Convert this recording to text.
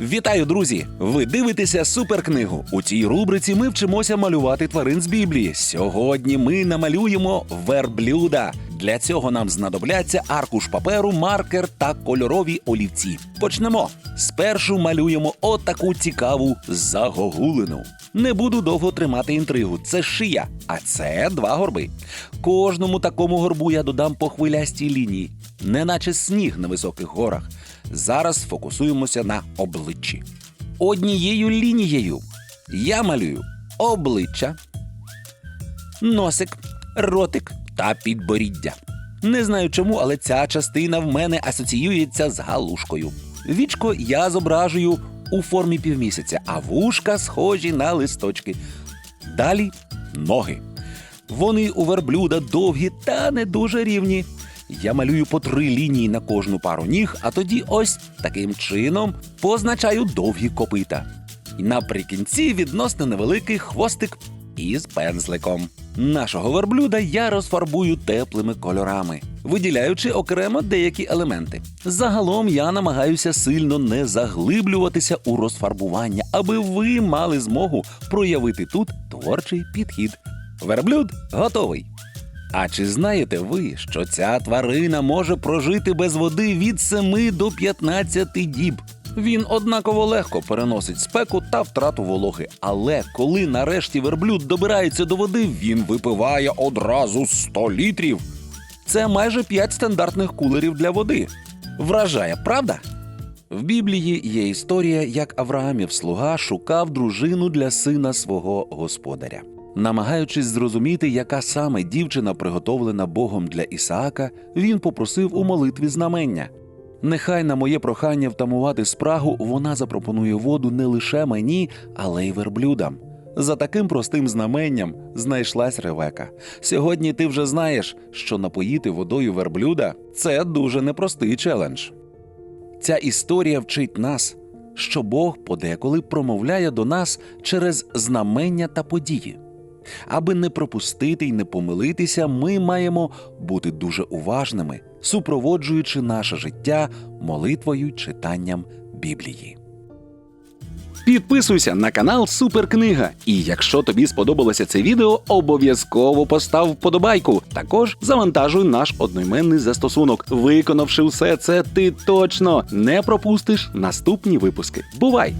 Вітаю, друзі! Ви дивитеся суперкнигу. У цій рубриці ми вчимося малювати тварин з Біблії. Сьогодні ми намалюємо верблюда. Для цього нам знадобляться аркуш паперу, маркер та кольорові олівці. Почнемо. Спершу малюємо отаку цікаву загогулину. Не буду довго тримати інтригу. Це шия, а це два горби. Кожному такому горбу я додам по хвилястій лінії, неначе сніг на високих горах. Зараз фокусуємося на обличчі. Однією лінією я малюю обличчя, носик, ротик та підборіддя. Не знаю чому, але ця частина в мене асоціюється з галушкою. Вічко я зображую у формі півмісяця, а вушка схожі на листочки. Далі ноги. Вони у верблюда довгі та не дуже рівні. Я малюю по три лінії на кожну пару ніг, а тоді ось таким чином позначаю довгі копита. І наприкінці відносно невеликий хвостик із пензликом. Нашого верблюда я розфарбую теплими кольорами, виділяючи окремо деякі елементи. Загалом я намагаюся сильно не заглиблюватися у розфарбування, аби ви мали змогу проявити тут творчий підхід. Верблюд готовий. А чи знаєте ви, що ця тварина може прожити без води від 7 до 15 діб? Він однаково легко переносить спеку та втрату вологи. Але коли нарешті верблюд добирається до води, він випиває одразу 100 літрів. Це майже 5 стандартних кулерів для води. Вражає, правда? В Біблії є історія, як Авраамів слуга шукав дружину для сина свого господаря. Намагаючись зрозуміти, яка саме дівчина приготовлена Богом для Ісаака, він попросив у молитві знамення. Нехай на моє прохання втамувати спрагу вона запропонує воду не лише мені, але й верблюдам. За таким простим знаменням знайшлась Ревека. Сьогодні ти вже знаєш, що напоїти водою верблюда це дуже непростий челендж. Ця історія вчить нас, що Бог подеколи промовляє до нас через знамення та події. Аби не пропустити й не помилитися, ми маємо бути дуже уважними, супроводжуючи наше життя молитвою читанням Біблії. Підписуйся на канал Суперкнига. І якщо тобі сподобалося це відео, обов'язково постав вподобайку. Також завантажуй наш одноіменний застосунок. Виконавши все це, ти точно не пропустиш наступні випуски. Бувай!